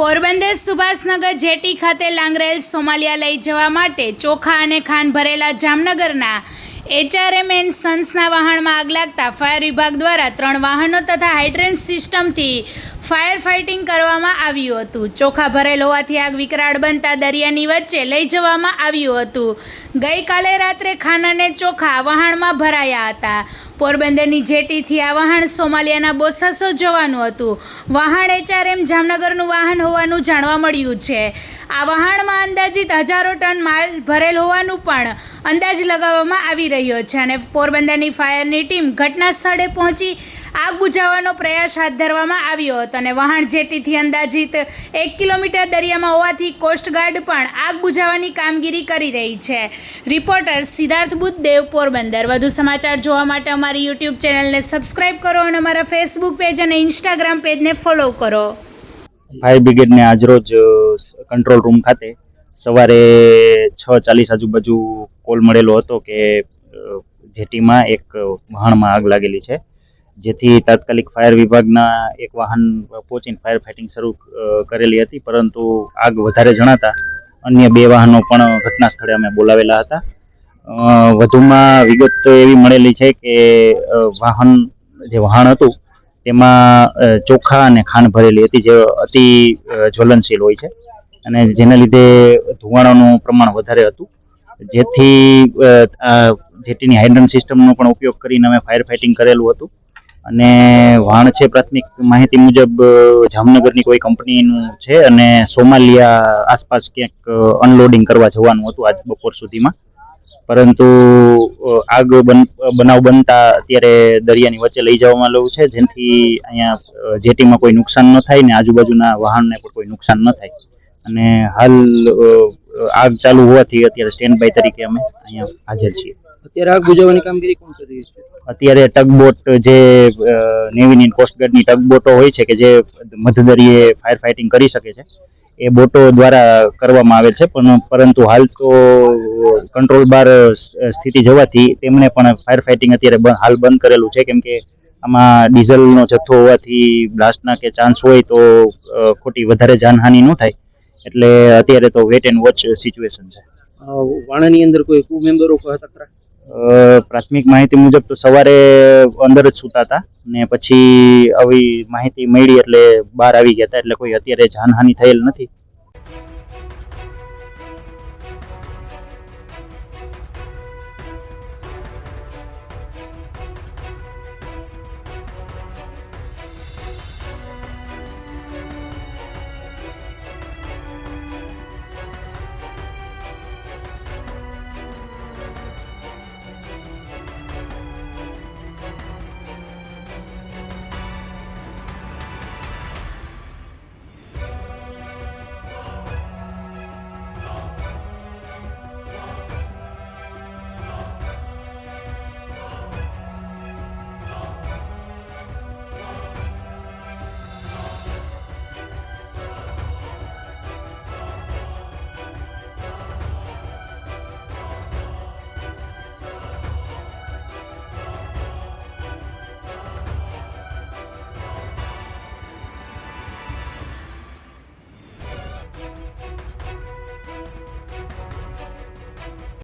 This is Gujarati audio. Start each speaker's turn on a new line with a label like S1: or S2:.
S1: પોરબંદર સુભાષનગર જેટી ખાતે લાંગરેલ સોમાલિયા લઈ જવા માટે ચોખા અને ખાંડ ભરેલા જામનગરના એચઆરએમ એન્ડ સન્સના વાહનમાં આગ લાગતા ફાયર વિભાગ દ્વારા ત્રણ વાહનો તથા હાઇડ્રેન્સ સિસ્ટમથી ફાયર ફાઇટિંગ કરવામાં આવ્યું હતું. ચોખા ભરેલ હોવાથી આગ વિકરાળ બનતા દરિયાની વચ્ચે લઈ જવામાં આવ્યું હતું. ગઈકાલે રાત્રે ખાનાને ચોખા વહાણમાં ભરાયા હતા. પોરબંદરની જેટીથી આ વહાણ સોમાલિયાના બોસાસો જવાનું હતું. વહાણ એચઆરએમ જામનગરનું વાહન હોવાનું જાણવા મળ્યું છે. આ વહાણમાં અંદાજિત હજારો ટન માલ ભરેલ હોવાનું પણ અંદાજ લગાવવામાં આવી રહ્યો છે અને પોરબંદરની ફાયરની ટીમ ઘટના સ્થળે પહોંચી આગ બુઝાવવાનો પ્રયાસ હાથ ધરવામાં આવ્યો હતો અને વહાણ જેટીથી અંદાજિત એક કિલોમીટર દરિયામાં હોવાથી કોસ્ટગાર્ડ પણ આગ બુઝાવવાની કામગીરી કરી રહી છે. રિપોર્ટર સિદ્ધાર્થ બુદ્ધદેવ પોરબંદર. વધુ સમાચાર જોવા માટે અમારી યુટ્યુબ ચેનલને સબસ્ક્રાઈબ કરો અને અમારા ફેસબુક પેજ અને ઇન્સ્ટાગ્રામ પેજને ફોલો કરો.
S2: ફાયર બ્રિગેડને આજરોજ કંટ્રોલ રૂમ ખાતે સવારે છ ચાલીસ આજુબાજુ કોલ મળેલો હતો કે જેટીમાં એક વહાણમાં આગ લાગેલી છે. જેથી તાત્કાલિક ફાયર વિભાગના એક વાહન પહોંચીને ફાયર ફાઇટિંગ શરૂ કરેલી હતી. પરંતુ આગ વધારે જણાતા અન્ય બે વાહનો પણ ઘટના સ્થળે અમે બોલાવેલા હતા. વધુમાં વિગત એવી મળેલી છે કે વાહન જે વહાણ હતું તેમાં ચોખા અને ખાંડ ભરેલી હતી જે અતિ જ્વલનશીલ હોય છે. અને જેના લીધે ધુવાણાનું પ્રમાણ વધારે હતું. જેથી જેટીની હાઇડ્રન સિસ્ટમનો પણ ઉપયોગ કરીને અમે ફાયર ફાઇટિંગ કરેલું હતું. અને વાણ છે પ્રાથમિક માહિતી મુજબ જામનગરની કોઈ કંપનીનું છે અને સોમાલિયા આસપાસ ક્યાંક અનલોડિંગ કરવા જવાનું હતું આજ બપોર સુધીમાં. પરંતુ આગ બન, બનાવ બનતા અત્યારે દરિયાની વચ્ચે લઈ જવામાં આવ્યું છે જેથી અહીંયા જેટીમાં કોઈ નુકસાન ન થાય ને આજુબાજુના વાહનને પણ કોઈ નુકસાન ન થાય. અને હાલ આગ ચાલુ હોવાથી અત્યારે સ્ટેન્ડ બાય તરીકે અમે અહીંયા હાજર છીએ.
S3: અત્યારે આગ બુજાવવાની કામગીરી કોણ કરી છે?
S2: અત્યારે ટગબોટ જે નેવીની કોસ્ટગાર્ડની ટગબોટો હોય છે કે જે મધદરીએ ફાયર ફાઇટિંગ કરી શકે છે, એ બોટો દ્વારા કરવામાં આવે છે. પણ પરંતુ હાલ તો કંટ્રોલ બાર સ્થિતિ જવાથી તેમણે પણ ફાયર ફાઇટિંગ અત્યારે હાલ બંધ કરેલું છે. કેમ કે આમાં ડીઝલનો જથ્થો હોવાથી બ્લાસ્ટના કે ચાન્સ હોય તો ખોટી વધારે જાનહાનિ ન થાય. એટલે અત્યારે તો વેટ એન્ડ વોચ સિચ્યુએશન છે.
S3: વાણાની અંદર કોઈ ક્રૂ મેમ્બરો હતા
S2: પ્રાથમિક માહિતી મુજબ તો સવારે અંદર જ સૂતા હતા ને પછી આવી માહિતી મળી એટલે બહાર આવી ગયા હતા એટલે કોઈ અત્યારે જાનહાનિ થયેલ નથી.